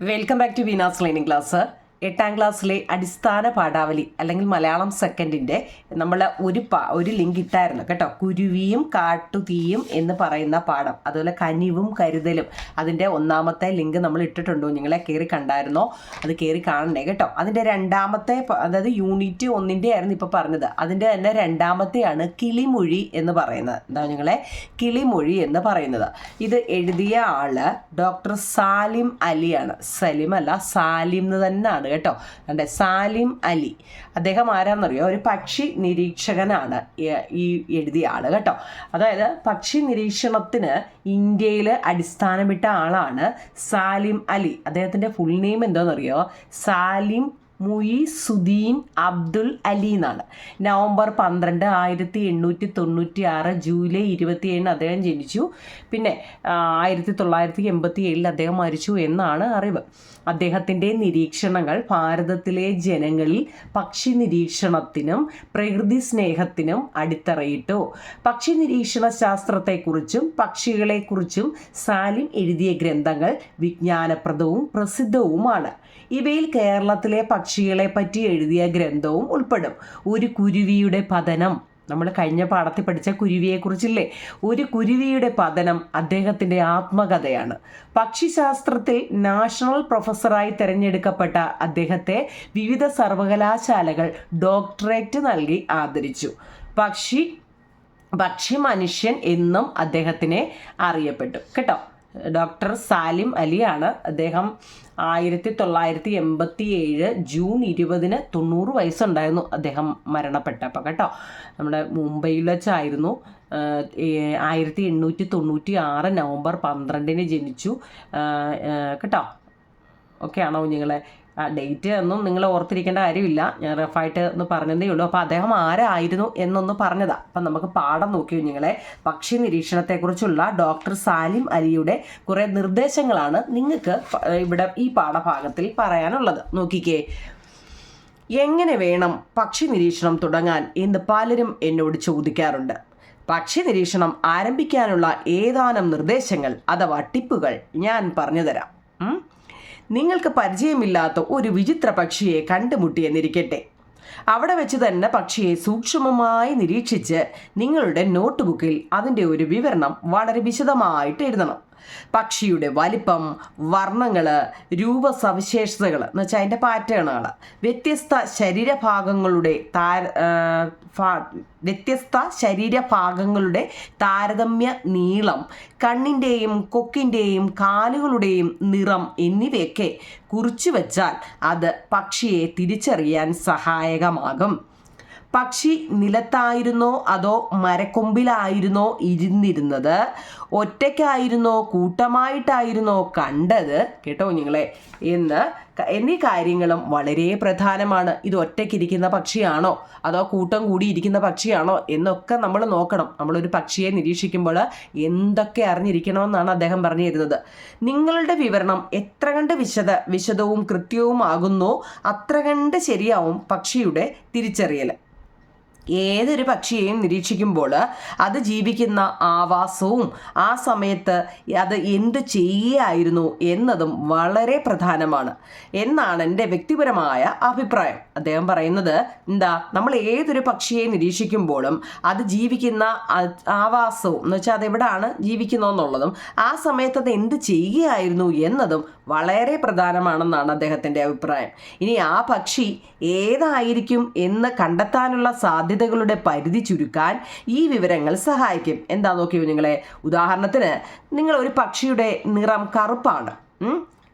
welcome back to Veena's learning class എട്ടാം ക്ലാസ്സിലെ അടിസ്ഥാന പാഠാവലി അല്ലെങ്കിൽ മലയാളം സെക്കൻഡിന്റെ നമ്മൾ ഒരു പാ ഒരു ലിങ്ക് ഇട്ടായിരുന്നു കേട്ടോ. കുരുവിയും കാട്ടുതീയും എന്ന് പറയുന്ന പാഠം. അതുപോലെ കനിവും കരുതലും. അതിന്റെ ഒന്നാമത്തെ ലിങ്ക് നമ്മൾ ഇട്ടിട്ടുണ്ടോ നിങ്ങളെ കയറി കണ്ടായിരുന്നോ? അത് കയറി കാണണ്ടേ കേട്ടോ. അതിന്റെ രണ്ടാമത്തെ അതായത് യൂണിറ്റ് ഒന്നിന്റെ ആയിരുന്നു ഇപ്പോൾ പറഞ്ഞത്. അതിന്റെ തന്നെ രണ്ടാമത്തെയാണ് കിളിമൊഴി എന്ന് പറയുന്നത്. എന്താ നിങ്ങളെ? കിളിമൊഴി എന്ന് പറയുന്നത്. ഇത് എഴുതിയ ആൾ ഡോക്ടർ സാലിം അലിയാണ്. സലിം അല്ല സാലിം എന്ന് തന്നെയാണ് കേട്ടോ. കണ്ടേ സാലിം അലി. അദ്ദേഹം ആരാന്നറിയോ? ഒരു പക്ഷി നിരീക്ഷകനാണ് ഈ- ഈ എഴുതിയ ആൾ കേട്ടോ. അതായത് പക്ഷി നിരീക്ഷണത്തിന് ഇന്ത്യയിൽ അടിസ്ഥാനമിട്ട ആളാണ് സാലിം അലി. അദ്ദേഹത്തിന്റെ ഫുൾ നെയിം എന്താണെന്നറിയോ സാലിം മുയിസുദ്ദീൻ അബ്ദുൽ അലി എന്നാണ്. നവംബർ പന്ത്രണ്ട് ആയിരത്തി എണ്ണൂറ്റി തൊണ്ണൂറ്റി ആറ് ജൂലൈ ഇരുപത്തിയേഴിന് അദ്ദേഹം ജനിച്ചു. പിന്നെ ആയിരത്തി തൊള്ളായിരത്തി എൺപത്തി ഏഴിൽ അദ്ദേഹം മരിച്ചു എന്നാണ് അറിവ്. അദ്ദേഹത്തിന്റെ നിരീക്ഷണങ്ങൾ ഭാരതത്തിലെ ജനങ്ങളിൽ പക്ഷി നിരീക്ഷണത്തിനും പ്രകൃതി സ്നേഹത്തിനും അടിത്തറയിട്ടു. പക്ഷി നിരീക്ഷണ ശാസ്ത്രത്തെക്കുറിച്ചും പക്ഷികളെക്കുറിച്ചും സാലിം എഴുതിയ ഗ്രന്ഥങ്ങൾ വിജ്ഞാനപ്രദവും പ്രസിദ്ധവുമാണ്. ഇവയിൽ കേരളത്തിലെ പക്ഷികളെ പറ്റി എഴുതിയ ഗ്രന്ഥവും ഉൾപ്പെടും. ഒരു കുരുവിയുടെ പതനം. നമ്മൾ കഴിഞ്ഞ പാഠത്തിൽ പഠിച്ച കുരുവിയെക്കുറിച്ചില്ലേ? ഒരു കുരുവിയുടെ പതനം അദ്ദേഹത്തിന്റെ ആത്മകഥയാണ്. പക്ഷിശാസ്ത്രത്തിൽ നാഷണൽ പ്രൊഫസറായി തിരഞ്ഞെടുക്കപ്പെട്ട അദ്ദേഹത്തെ വിവിധ സർവകലാശാലകൾ ഡോക്ടറേറ്റ് നൽകി ആദരിച്ചു. പക്ഷി പക്ഷി മനുഷ്യൻ എന്നും അദ്ദേഹത്തിനെ അറിയപ്പെട്ടു. കേട്ടോ? ഡോക്ടർ സാലിം അലിയാണ്. അദ്ദേഹം ആയിരത്തി തൊള്ളായിരത്തി എൺപത്തി ഏഴ് ജൂൺ ഇരുപതിന് തൊണ്ണൂറ് വയസ്സുണ്ടായിരുന്നു അദ്ദേഹം മരണപ്പെട്ടപ്പോൾ കേട്ടോ. നമ്മുടെ മുംബൈയിൽ വെച്ചായിരുന്നു. ആയിരത്തി എണ്ണൂറ്റി തൊണ്ണൂറ്റി ആറ് നവംബർ പന്ത്രണ്ടിന് ജനിച്ചു. കേട്ടോ? ഓക്കെ ആണോ നിങ്ങളെ ആ ഡേറ്റ് ഒന്നും നിങ്ങൾ ഓർത്തിരിക്കേണ്ട കാര്യമില്ല. ഞാൻ റഫായിട്ട് ഒന്ന് പറഞ്ഞതേ ഉള്ളൂ. അപ്പോൾ അദ്ദേഹം ആരായിരുന്നു എന്നൊന്ന് പറഞ്ഞതാ. അപ്പം നമുക്ക് പാഠം നോക്കി കുഞ്ഞുങ്ങളെ. പക്ഷി നിരീക്ഷണത്തെക്കുറിച്ചുള്ള ഡോക്ടർ സാലിം അലിയുടെ കുറേ നിർദ്ദേശങ്ങളാണ് നിങ്ങൾക്ക് ഇവിടെ ഈ പാഠഭാഗത്തിൽ പറയാനുള്ളത്. നോക്കിക്കേ. എങ്ങനെ വേണം പക്ഷി നിരീക്ഷണം തുടങ്ങാൻ എന്ന് പലരും എന്നോട് ചോദിക്കാറുണ്ട്. പക്ഷി നിരീക്ഷണം ആരംഭിക്കാനുള്ള ഏതാനും നിർദ്ദേശങ്ങൾ അഥവാ ടിപ്പുകൾ ഞാൻ പറഞ്ഞുതരാം? നിങ്ങൾക്ക് പരിചയമില്ലാത്ത ഒരു വിചിത്ര പക്ഷിയെ കണ്ടുമുട്ടിയെന്നിരിക്കട്ടെ അവിടെ വെച്ച് തന്നെ പക്ഷിയെ സൂക്ഷ്മമായി നിരീക്ഷിച്ച് നിങ്ങളുടെ നോട്ട്ബുക്കിൽ അതിന്റെ ഒരു വിവരണം വളരെ വിശദമായിട്ട് എഴുതണം. പക്ഷിയുടെ വലിപ്പം വർണങ്ങൾ രൂപസവിശേഷതകൾ എന്ന് വെച്ചാൽ അതിന്റെ പാറ്റേണുകൾ വ്യത്യസ്ത ശരീരഭാഗങ്ങളുടെ താര വ്യത്യസ്ത ശരീരഭാഗങ്ങളുടെ താരതമ്യ നീളം കണ്ണിന്റെയും കൊക്കിന്റെയും കാലുകളുടെയും നിറം എന്നിവയൊക്കെ കുറിച്ചു വച്ചാൽ അത് പക്ഷിയെ തിരിച്ചറിയാൻ സഹായകമാകും. പക്ഷി നിലത്തായിരുന്നോ അതോ മരക്കൊമ്പിലായിരുന്നോ ഇരുന്നിരുന്നത്? ഒറ്റയ്ക്കായിരുന്നോ കൂട്ടമായിട്ടായിരുന്നോ കണ്ടത്? കേട്ടോ നിങ്ങളെ എന്ന് എന്നീ കാര്യങ്ങളും വളരെ പ്രധാനമാണ്. ഇത് ഒറ്റയ്ക്കിരിക്കുന്ന പക്ഷിയാണോ? അതോ കൂട്ടം കൂടി ഇരിക്കുന്ന പക്ഷിയാണോ? എന്നൊക്കെ നമ്മൾ നോക്കണം. നമ്മളൊരു പക്ഷിയെ നിരീക്ഷിക്കുമ്പോൾ എന്തൊക്കെ അറിഞ്ഞിരിക്കണമെന്നാണ് അദ്ദേഹം പറഞ്ഞു തരുന്നത്. നിങ്ങളുടെ വിവരണം എത്ര കണ്ട് വിശദ വിശദവും കൃത്യവും കൃത്യവുമാകുന്നോ അത്ര കണ്ട് ശരിയാവും പക്ഷിയുടെ തിരിച്ചറിയൽ. ഏതൊരു പക്ഷിയെയും നിരീക്ഷിക്കുമ്പോൾ അത് ജീവിക്കുന്ന ആവാസവും ആ സമയത്ത് അത് എന്ത് ചെയ്യുകയായിരുന്നു എന്നതും വളരെ പ്രധാനമാണ്. എന്നാണ് എന്റെ വ്യക്തിപരമായ അഭിപ്രായം. അദ്ദേഹം പറയുന്നത് എന്താ നമ്മൾ ഏതൊരു പക്ഷിയെ നിരീക്ഷിക്കുമ്പോഴും അത് ജീവിക്കുന്ന ആവാസവും എന്ന് വെച്ചാൽ അതെവിടാണ് ജീവിക്കുന്നതെന്നുള്ളതും ആ സമയത്ത് അത് എന്ത് ചെയ്യുകയായിരുന്നു എന്നതും വളരെ പ്രധാനമാണെന്നാണ് അദ്ദേഹത്തിന്റെ അഭിപ്രായം. ഇനി ആ പക്ഷി ഏതായിരിക്കും എന്ന് കണ്ടെത്താനുള്ള സാധ്യതകളുടെ പരിധി ചുരുക്കാൻ ഈ വിവരങ്ങൾ സഹായിക്കും. എന്താ നോക്കിയോ നിങ്ങളെ ഉദാഹരണത്തിന് നിങ്ങൾ ഒരു പക്ഷിയുടെ നിറം കറുപ്പാണ്?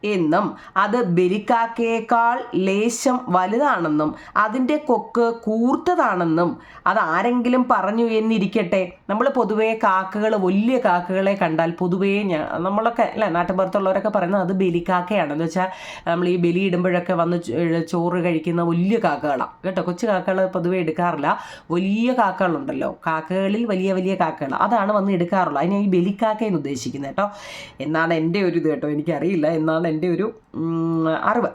എന്നും അത് ബെരിക്കാക്കയേക്കാൾ ലേശം വലുതാണെന്നും അതിന്റെ കൊക്ക് കൂർത്തതാണെന്നും അത് ആരെങ്കിലും പറഞ്ഞു എന്നിരിക്കട്ടെ. നമ്മൾ പൊതുവേ കാക്കകൾ വലിയ കാക്കകളെ കണ്ടാൽ പൊതുവേ ഞാൻ നമ്മളൊക്കെ അല്ല നാട്ടുപുറത്തുള്ളവരൊക്കെ പറയുന്നത് അത് ബലിക്കാക്കയാണെന്ന് വെച്ചാൽ നമ്മൾ ഈ ബലി ഇടുമ്പോഴൊക്കെ വന്ന് ചോറ് കഴിക്കുന്ന വലിയ കാക്കകളാണ് കേട്ടോ കൊച്ചു കാക്കകൾ പൊതുവേ എടുക്കാറില്ല. വലിയ കാക്കകളുണ്ടല്ലോ. കാക്കകളിൽ വലിയ വലിയ കാക്കകൾ അതാണ് വന്ന് എടുക്കാറുള്ളത്. അതിനെ ഈ ബലിക്കാക്കയെന്ന് ഉദ്ദേശിക്കുന്നത് കേട്ടോ. എന്നാണ് എന്റെ ഒരു ഇത് കേട്ടോ. എനിക്കറിയില്ല. എന്നാണ് എന്റെ ഒരു അറിവ്.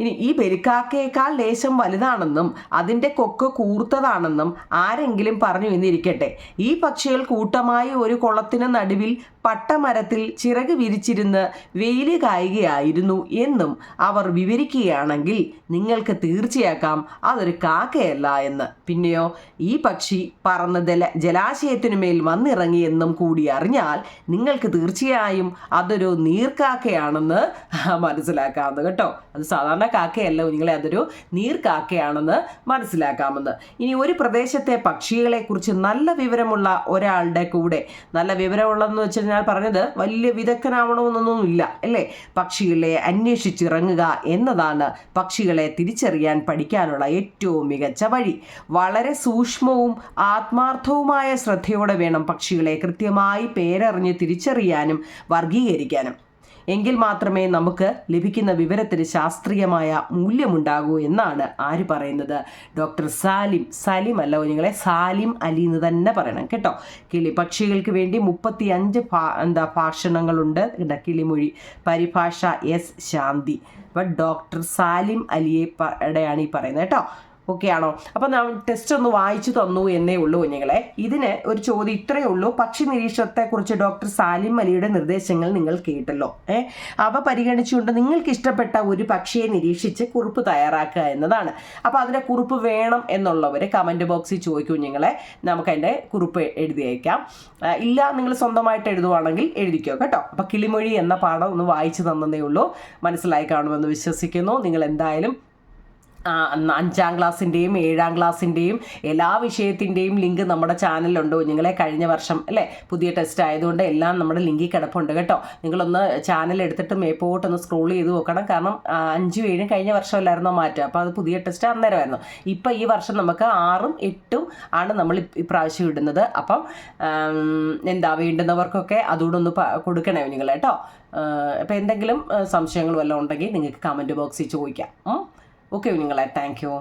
ഇനി ഈ പെരുക്കാക്കയേക്കാൾ ലേശം വലുതാണെന്നും അതിന്റെ കൊക്ക് കൂർത്തതാണെന്നും ആരെങ്കിലും പറഞ്ഞു എന്നിരിക്കട്ടെ. ഈ പക്ഷികൾ കൂട്ടമായി ഒരു കുളത്തിന് നടുവിൽ പട്ടമരത്തിൽ ചിറക് വിരിച്ചിരുന്ന് വെയിൽ കായുകയായിരുന്നു എന്നും അവർ വിവരിക്കുകയാണെങ്കിൽ നിങ്ങൾക്ക് തീർച്ചയാക്കാം അതൊരു കാക്കയല്ല എന്ന്. പിന്നെയോ ഈ പക്ഷി പറന്ന് ജല ജലാശയത്തിനുമേൽ വന്നിറങ്ങിയെന്നും കൂടി അറിഞ്ഞാൽ നിങ്ങൾക്ക് തീർച്ചയായും അതൊരു നീർക്കാക്കയാണെന്ന് മനസ്സിലാക്കാമെന്ന് കേട്ടോ. അത് സാധാരണ കാക്കയല്ല നിങ്ങളെ അതൊരു നീർക്കാക്കയാണെന്ന് മനസ്സിലാക്കാമെന്ന്. ഇനി ഒരു പ്രദേശത്തെ പക്ഷികളെക്കുറിച്ച് നല്ല വിവരമുള്ള ഒരാളുടെ കൂടെ നല്ല വിവരമുള്ളതെന്ന് വെച്ച് കഴിഞ്ഞാൽ പറഞ്ഞത് വലിയ വിദഗ്ധനാവണമെന്നൊന്നുമില്ല അല്ലേ? പക്ഷികളെ അന്വേഷിച്ചിറങ്ങുക എന്നതാണ് പക്ഷികളെ തിരിച്ചറിയാൻ പഠിക്കാനുള്ള ഏറ്റവും മികച്ച വഴി. വളരെ സൂക്ഷ്മവും ആത്മാർത്ഥവുമായ ശ്രദ്ധയോടെ വേണം പക്ഷികളെ കൃത്യമായി പേരറിഞ്ഞ് തിരിച്ചറിയാനും വർഗീകരിക്കാനും എങ്കിൽ മാത്രമേ നമുക്ക് ലഭിക്കുന്ന വിവരത്തിന് ശാസ്ത്രീയമായ മൂല്യമുണ്ടാകൂ എന്നാണ് ആര് പറയുന്നത്? ഡോക്ടർ സാലിം സലിം അല്ല നിങ്ങളെ സാലിം അലി എന്ന് തന്നെ പറയണം കേട്ടോ. കിളി പക്ഷികൾക്ക് വേണ്ടി മുപ്പത്തി അഞ്ച് എന്താ ഭാഷണങ്ങളുണ്ട് കിളിമൊഴി. പരിഭാഷ എസ് ശാന്തി. അപ്പം ഡോക്ടർ സാലിം അലിയെ ഈ പറയുന്നത് കേട്ടോ. ഓക്കെ ആണോ അപ്പം ഞാൻ ടെസ്റ്റ് ഒന്ന് വായിച്ചു തന്നു എന്നേ ഉള്ളൂ കുഞ്ഞുങ്ങളെ. ഇതിന് ഒരു ചോദ്യം ഇത്രയേ ഉള്ളൂ. പക്ഷി നിരീക്ഷണത്തെക്കുറിച്ച് ഡോക്ടർ സാലിം അലിയുടെ നിർദ്ദേശങ്ങൾ നിങ്ങൾ കേട്ടല്ലോ. ഏ? അവ പരിഗണിച്ചുകൊണ്ട് നിങ്ങൾക്ക് ഇഷ്ടപ്പെട്ട ഒരു പക്ഷിയെ നിരീക്ഷിച്ച് കുറിപ്പ് തയ്യാറാക്കുക എന്നതാണ്. അപ്പോൾ അതിന്റെ കുറിപ്പ് വേണം എന്നുള്ളവർ കമന്റ് ബോക്സിൽ ചോദിക്കും കുഞ്ഞുങ്ങളെ. നമുക്ക് അതിന്റെ കുറിപ്പ് എഴുതി അയക്കാം. ഇല്ല നിങ്ങൾ സ്വന്തമായിട്ട് എഴുതുവാണെങ്കിൽ എഴുതിക്കോ കേട്ടോ. അപ്പോൾ കിളിമൊഴി എന്ന പാഠം ഒന്ന് വായിച്ചു തന്നതേ ഉള്ളൂ. മനസ്സിലായി കാണുമെന്ന് വിശ്വസിക്കുന്നു. നിങ്ങൾ എന്തായാലും അഞ്ചാം ക്ലാസ്സിന്റെയും ഏഴാം ക്ലാസ്സിന്റെയും എല്ലാ വിഷയത്തിന്റെയും ലിങ്ക് നമ്മുടെ ചാനലിലുണ്ട്. നിങ്ങളെ കഴിഞ്ഞ വർഷം അല്ലേ? പുതിയ ടെസ്റ്റ് ആയതുകൊണ്ട് എല്ലാം നമ്മുടെ ലിങ്കിൽ കിടപ്പുണ്ട് കേട്ടോ. നിങ്ങളൊന്ന് ചാനൽ എടുത്തിട്ട് മേപ്പോട്ടൊന്ന് സ്ക്രോൾ ചെയ്ത് നോക്കണം. കാരണം അഞ്ചും ഏഴും കഴിഞ്ഞ വർഷമല്ലായിരുന്നോ മാറ്റുക അപ്പോൾ അത് പുതിയ ടെസ്റ്റ് അന്നേരമായിരുന്നു. ഇപ്പോൾ ഈ വർഷം നമുക്ക് ആറും എട്ടും ആണ് നമ്മൾ ഇപ്- ഇപ്രാവശ്യം ഇടുന്നത്. അപ്പം എന്താ വേണ്ടുന്നവർക്കൊക്കെ അതുകൂടെ ഒന്ന് കൊടുക്കണേ നിങ്ങൾ കേട്ടോ. അപ്പോൾ എന്തെങ്കിലും സംശയങ്ങൾ വല്ലതും ഉണ്ടെങ്കിൽ നിങ്ങൾക്ക് കമന്റ് ബോക്സിൽ ചോദിക്കാം. ഉം. ഓക്കെ നിങ്ങളെ താങ്ക് യു